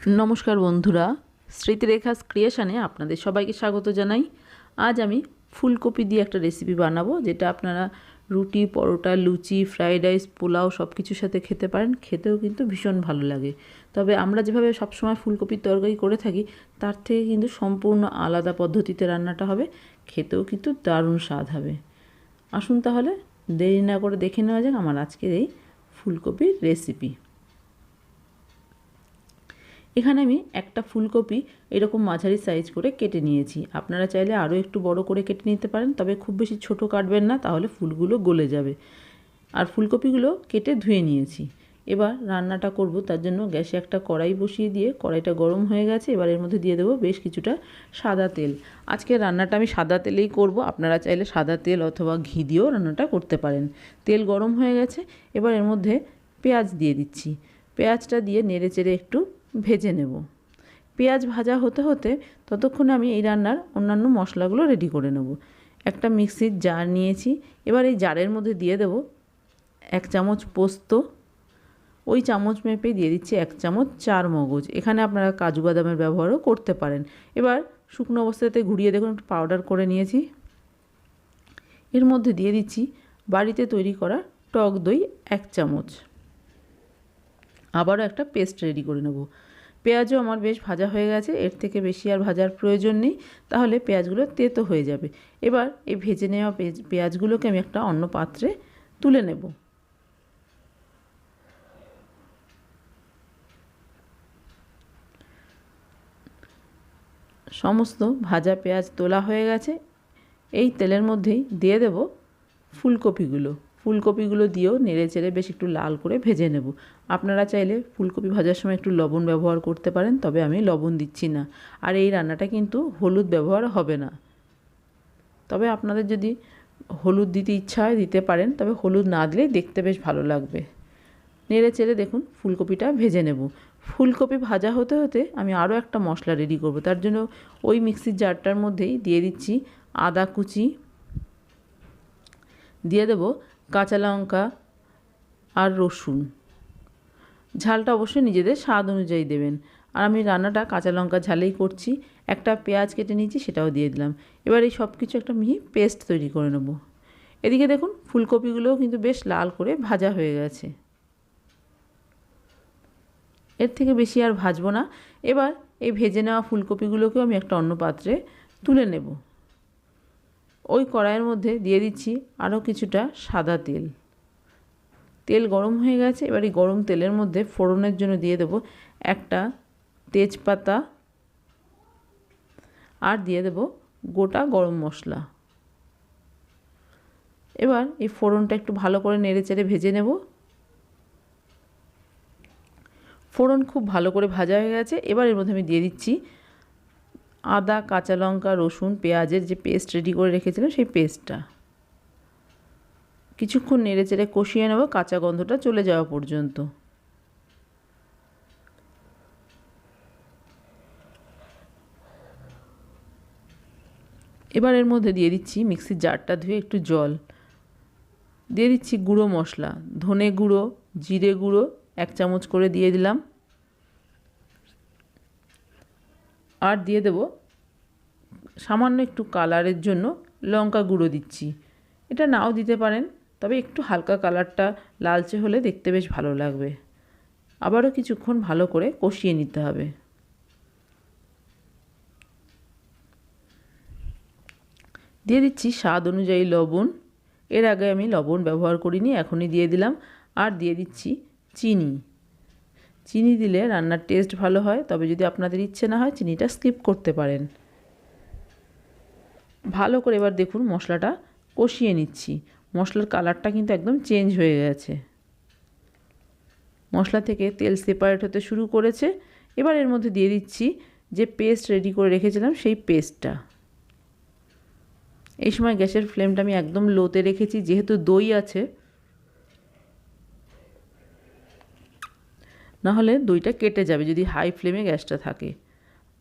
নমস্কার বন্ধুরা স্মৃতিরেখা ক্রিয়েশানে আপনাদের সবাইকে স্বাগত জানাই। আজ আমি ফুলকপি দিয়ে একটা রেসিপি বানাবো, যেটা আপনারা রুটি, পরোটা, লুচি ফ্রাইড রাইস পোলাও সব কিছুর সাথে খেতে পারেন। খেতেও কিন্তু ভীষণ ভালো লাগে। তবে আমরা যেভাবে সবসময় ফুলকপির তরকারি করে থাকি, তার থেকে কিন্তু সম্পূর্ণ আলাদা পদ্ধতিতে রান্নাটা হবে। খেতেও কিন্তু দারুণ স্বাদ হবে। আসুন তাহলে, দেরি না করে দেখে নেওয়া যাক আমার আজকের এই ফুলকপির রেসিপি এখানে আমি একটা ফুলকপি এরকম মাঝারি সাইজ করে কেটে নিয়েছি। আপনারা চাইলে আরও একটু বড় করে কেটে নিতে পারেন, তবে খুব বেশি ছোট কাটবেন না, তাহলে ফুলগুলো গলে যাবে। আর ফুলকপিগুলো কেটে ধুয়ে নিয়েছি। এবার রান্নাটা করব, তার জন্য গ্যাসে একটা কড়াই বসিয়ে দিয়ে, কড়াইটা গরম হয়ে গেছে, এবার এর মধ্যে দিয়ে দেবো বেশ কিছুটা সাদা তেল। আজকে রান্নাটা আমি সাদা তেলেই করব, আপনারা চাইলে সাদা তেল অথবা ঘি দিয়েও রান্নাটা করতে পারেন। তেল গরম হয়ে গেছে, এবার এর মধ্যে পেঁয়াজ দিয়ে দিচ্ছি। পেঁয়াজটা দিয়ে নেড়ে চেড়ে একটু ভেজে নেব। পেঁয়াজ ভাজা হতে হতে ততক্ষণে আমি এই রান্নার অন্যান্য মশলাগুলো রেডি করে নেব। একটা মিক্সির জার নিয়েছি। এবার এই জারের মধ্যে দিয়ে দেব এক চামচ পোস্ত। ওই চামচ মেপে দিয়ে দিচ্ছি এক চামচ চার মগজ। এখানে আপনারা কাজু বাদামের ব্যবহারও করতে পারেন। এবার শুকনো অবস্থাতে ঘুরিয়ে দেখুন, একটু পাউডার করে নিয়েছি। এর মধ্যে দিয়ে দিচ্ছি বাড়িতে তৈরি করা টক দই এক চামচ। আবারও একটা পেস্ট রেডি করে নেব। পেঁয়াজও আমার বেশ ভাজা হয়ে গেছে, এর থেকে বেশি আর ভাজার প্রয়োজন নেই, তাহলে পেঁয়াজগুলো তেতো হয়ে যাবে। এবার এই ভেজে নেওয়া পেঁয়াজগুলোকে আমি একটা অন্য পাত্রে তুলে নেব। সমস্ত ভাজা পেঁয়াজ তোলা হয়ে গেছে, এই তেলের মধ্যেই দিয়ে দেব ফুলকপিগুলো। ফুলকপিগুলো দিয়েও নেড়ে চেড়ে বেশ একটু লাল করে ভেজে নেব। আপনারা চাইলে ফুলকপি ভাজার সময় একটু লবণ ব্যবহার করতে পারেন, তবে আমি লবণ দিচ্ছি না। আর এই রান্নাটা কিন্তু হলুদ ব্যবহার হবে না। তবে আপনাদের যদি হলুদ দিতে ইচ্ছা হয় দিতে পারেন, তবে হলুদ না দিলেই দেখতে বেশ ভালো লাগবে। নেড়ে চেড়ে দেখুন ফুলকপিটা ভেজে নেব। ফুলকপি ভাজা হতে হতে আমি আরও একটা মশলা রেডি করব। তার জন্য ওই মিক্সির জারটার মধ্যেই দিয়ে দিচ্ছি আদা কুচি। দিয়ে দেবো কাঁচা লঙ্কা আর রসুন। ঝালটা অবশ্যই নিজেদের স্বাদ অনুযায়ী দেবেন। আর আমি রান্নাটা কাঁচা লঙ্কা ঝালেই করছি। একটা পেঁয়াজ কেটে নিয়েছি, সেটাও দিয়ে দিলাম। এবার এই সব কিছু একটা মিহি পেস্ট তৈরি করে নেব। এদিকে দেখুন, ফুলকপিগুলোও কিন্তু বেশ লাল করে ভাজা হয়ে গেছে। এর থেকে বেশি আর ভাজবো না। এবার এই ভেজে নেওয়া ফুলকপিগুলোকেও আমি একটা অন্য পাত্রে তুলে নেব। ওই কড়াইয়ের মধ্যে দিয়ে দিচ্ছি আরও কিছুটা সাদা তেল। তেল গরম হয়ে গেছে, এবার এই গরম তেলের মধ্যে ফোড়নের জন্য দিয়ে দেবো একটা তেজপাতা আর দিয়ে দেব গোটা গরম মশলা। এবার এই ফোড়নটা একটু ভালো করে নেড়ে চেড়ে ভেজে নেব। ফোড়ন খুব ভালো করে ভাজা হয়ে গেছে, এবার এর মধ্যে আমি দিয়ে দিচ্ছি আদা, কাঁচা লঙ্কা, রসুন, পেঁয়াজের যে পেস্ট রেডি করে রেখেছিলাম সেই পেস্টটা কিছুক্ষণ নেড়ে চেড়ে কষিয়ে নেব, কাঁচা গন্ধটা চলে যাওয়া পর্যন্ত। এবার এর মধ্যে দিয়ে দিচ্ছি মিক্সির জারটা ধুয়ে একটু জল। দিয়ে দিচ্ছি গুঁড়ো মশলা, ধনে গুঁড়ো, জিরে গুঁড়ো, এক চামচ করে দিয়ে দিলাম। আর দিয়ে দেব সামান্য একটু কালারের জন্য লঙ্কা গুঁড়ো দিচ্ছি। এটা নাও দিতে পারেন, তবে একটু হালকা কালারটা লালচে হলে দেখতে বেশ ভালো লাগবে। আবারও কিছুক্ষণ ভালো করে কষিয়ে নিতে হবে। দিয়ে দিচ্ছি স্বাদ অনুযায়ী লবণ। এর আগে আমি লবণ ব্যবহার করিনি, এখনই দিয়ে দিলাম। আর দিয়ে দিচ্ছি চিনি। চিনি দিলে রান্নার টেস্ট ভালো হয়, তবে যদি আপনাদের ইচ্ছে না হয় চিনিটা স্কিপ করতে পারেন। ভালো করে এবার দেখুন মশলাটা কষিয়ে নিচ্ছি। মশলার কালারটা কিন্তু একদম চেঞ্জ হয়ে গেছে। মশলা থেকে তেল সেপারেট হতে শুরু করেছে। এবার এর মধ্যে দিয়ে দিচ্ছি যে পেস্ট রেডি করে রেখেছিলাম সেই পেস্টটা এই সময় গ্যাসের ফ্লেমটা আমি একদম লোতে রেখেছি, যেহেতু দই আছে নাহলে দইটা কেটে যাবে যদি হাই ফ্লেমে গ্যাসটা থাকে।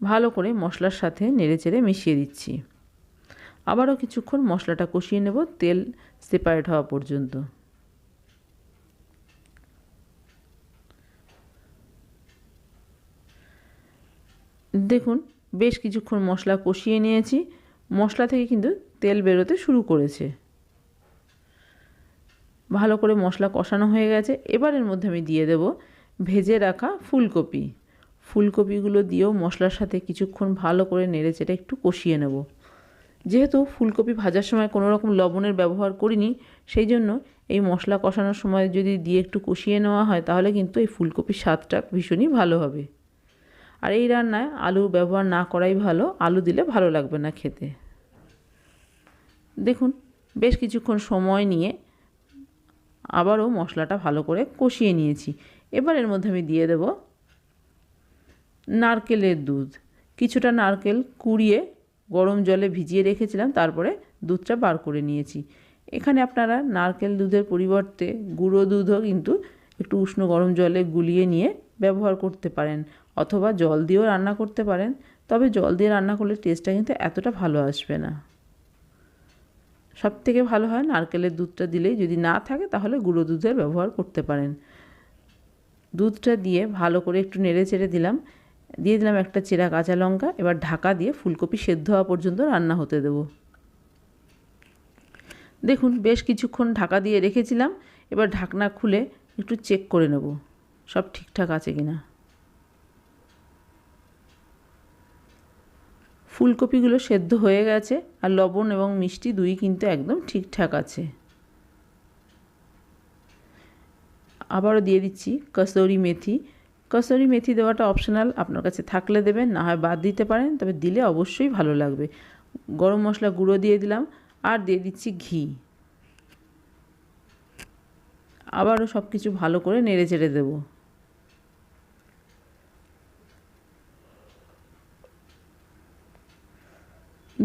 ভালো করে মশলার সাথে নেড়ে চেড়ে মিশিয়ে দিচ্ছি। আবারও কিছুক্ষণ মশলাটা কষিয়ে নেব, তেল সেপারেট হওয়া পর্যন্ত। দেখুন, বেশ কিছুক্ষণ মশলা কষিয়ে নিয়েছি। মশলা থেকে কিন্তু তেল বেরোতে শুরু করেছে। ভালো করে মশলা কষানো হয়ে গেছে। এবার এর মধ্যে আমি দিয়ে দেব ভেজে রাখা ফুলকপি। ফুলকপিগুলো দিয়েও মশলার সাথে কিছুক্ষণ ভালো করে নেড়ে চেড়ে একটু কষিয়ে নেব। যেহেতু ফুলকপি ভাজার সময় কোনো রকম লবণের ব্যবহার করিনি, সেই জন্য এই মশলা কষানোর সময় যদি দিয়ে একটু কষিয়ে নেওয়া হয়, তাহলে কিন্তু এই ফুলকপির স্বাদটা ভীষণই ভালো হবে। আর এই রান্নায় আলু ব্যবহার না করাই ভালো, আলু দিলে ভালো লাগবে না খেতে। দেখুন, বেশ কিছুক্ষণ সময় নিয়ে আবারও মশলাটা ভালো করে কষিয়ে নিয়েছি। এবার এর মধ্যে আমি দিয়ে দেব নারকেলের দুধ। কিছুটা নারকেল কুড়িয়ে গরম জলে ভিজিয়ে রেখেছিলাম, তারপরে দুধটা বার করে নিয়েছি। এখানে আপনারা নারকেল দুধের পরিবর্তে গুঁড়ো দুধও কিন্তু একটু উষ্ণ গরম জলে গুলিয়ে নিয়ে ব্যবহার করতে পারেন, অথবা জল দিয়েও রান্না করতে পারেন। তবে জল দিয়ে রান্না করলে টেস্টটা কিন্তু এতটা ভালো আসবে না। সব থেকে ভালো হয় নারকেলের দুধটা দিলেই যদি না থাকে, তাহলে গুঁড়ো দুধের ব্যবহার করতে পারেন। দুধটা দিয়ে ভালো করে একটু নেড়ে চেড়ে দিলাম। দিয়ে দিলাম একটা চেরা কাঁচা লঙ্কা, এবার ঢাকা দিয়ে ফুলকপি সেদ্ধ হওয়া পর্যন্ত রান্না হতে দেব। দেখুন, বেশ কিছুক্ষণ ঢাকা দিয়ে রেখেছিলাম। এবার ঢাকনা খুলে একটু চেক করে নেব, সব ঠিকঠাক আছে কি না ফুলকপিগুলো সেদ্ধ হয়ে গেছে, আর লবণ এবং মিষ্টি দুই কিন্তু একদম ঠিকঠাক আছে। আবারও দিয়ে দিচ্ছি কসৌরি মেথি। কসৌরি মেথি দেওয়াটা অপশনাল আপনার কাছে থাকলে দেবেন, না হয় বাদ দিতে পারেন, তবে দিলে অবশ্যই ভালো লাগবে। গরম মশলা গুঁড়ো দিয়ে দিলাম, আর দিয়ে দিচ্ছি ঘি। আবারও সব কিছু ভালো করে নেড়ে চেড়ে দেবো।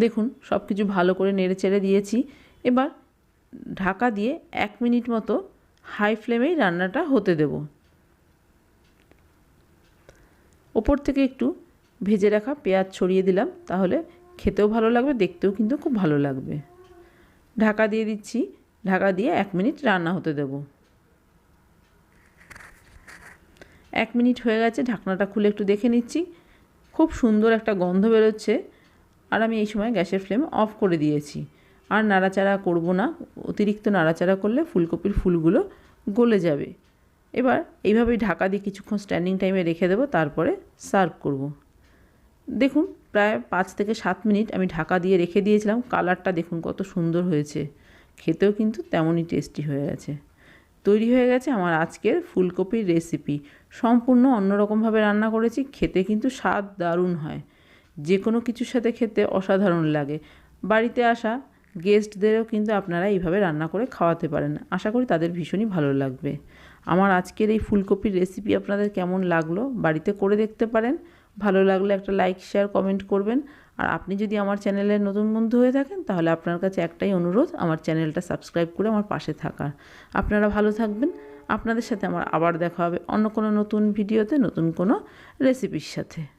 দেখুন সব কিছু ভালো করে নেড়ে চেড়ে দিয়েছি। এবার ঢাকা দিয়ে এক মিনিট মতো হাই ফ্লেমেই রান্নাটা হতে দেব। ওপর থেকে একটু ভেজে রাখা পেঁয়াজ ছড়িয়ে দিলাম, তাহলে খেতেও ভালো লাগবে, দেখতেও কিন্তু খুব ভালো লাগবে। ঢাকা দিয়ে দিচ্ছি, ঢাকা দিয়ে এক মিনিট রান্না হতে দেব। এক মিনিট হয়ে গেছে, ঢাকনাটা খুলে একটু দেখে নিচ্ছি। খুব সুন্দর একটা গন্ধ বেরোচ্ছে, আর আমি এই সময় গ্যাসের ফ্লেম অফ করে দিয়েছি। আর নাড়াচাড়া করব না। অতিরিক্ত নাড়াচাড়া করলে ফুলকপির ফুলগুলো গলে যাবে। এবার এইভাবেই ঢাকা দিয়ে কিছুক্ষণ স্ট্যান্ডিং টাইমে রেখে দেবো, তারপরে সার্ভ করব। দেখুন, প্রায় পাঁচ থেকে সাত মিনিট আমি ঢাকা দিয়ে রেখে দিয়েছিলাম। কালারটা দেখুন কত সুন্দর হয়েছে। খেতেও কিন্তু তেমনই টেস্টি হয়ে গেছে। তৈরি হয়ে গেছে আমার আজকের ফুলকপির রেসিপি সম্পূর্ণ অন্যরকমভাবে রান্না করেছি, খেতে কিন্তু স্বাদ দারুণ হয়। যে কোনো কিছুর সাথে খেতে অসাধারণ লাগে। বাড়িতে আসা গেস্টদেরও কিন্তু আপনারা এইভাবে রান্না করে খাওয়াতে পারেন। আশা করি তাদের ভীষণই ভালো লাগবে। আমার আজকের এই ফুলকপির রেসিপি আপনাদের কেমন লাগল বাড়িতে করে দেখতে পারেন। ভালো লাগলে একটা লাইক শেয়ার কমেন্ট করবেন। আর আপনি যদি আমার চ্যানেলের নতুন বন্ধু হয়ে থাকেন, তাহলে আপনার কাছে একটাই অনুরোধ, আমার চ্যানেলটা সাবস্ক্রাইব করে আমার পাশে থাকার। আপনারা ভালো থাকবেন। আপনাদের সাথে আমার আবার দেখা হবে অন্য কোনো নতুন ভিডিওতে নতুন কোনো রেসিপির সাথে।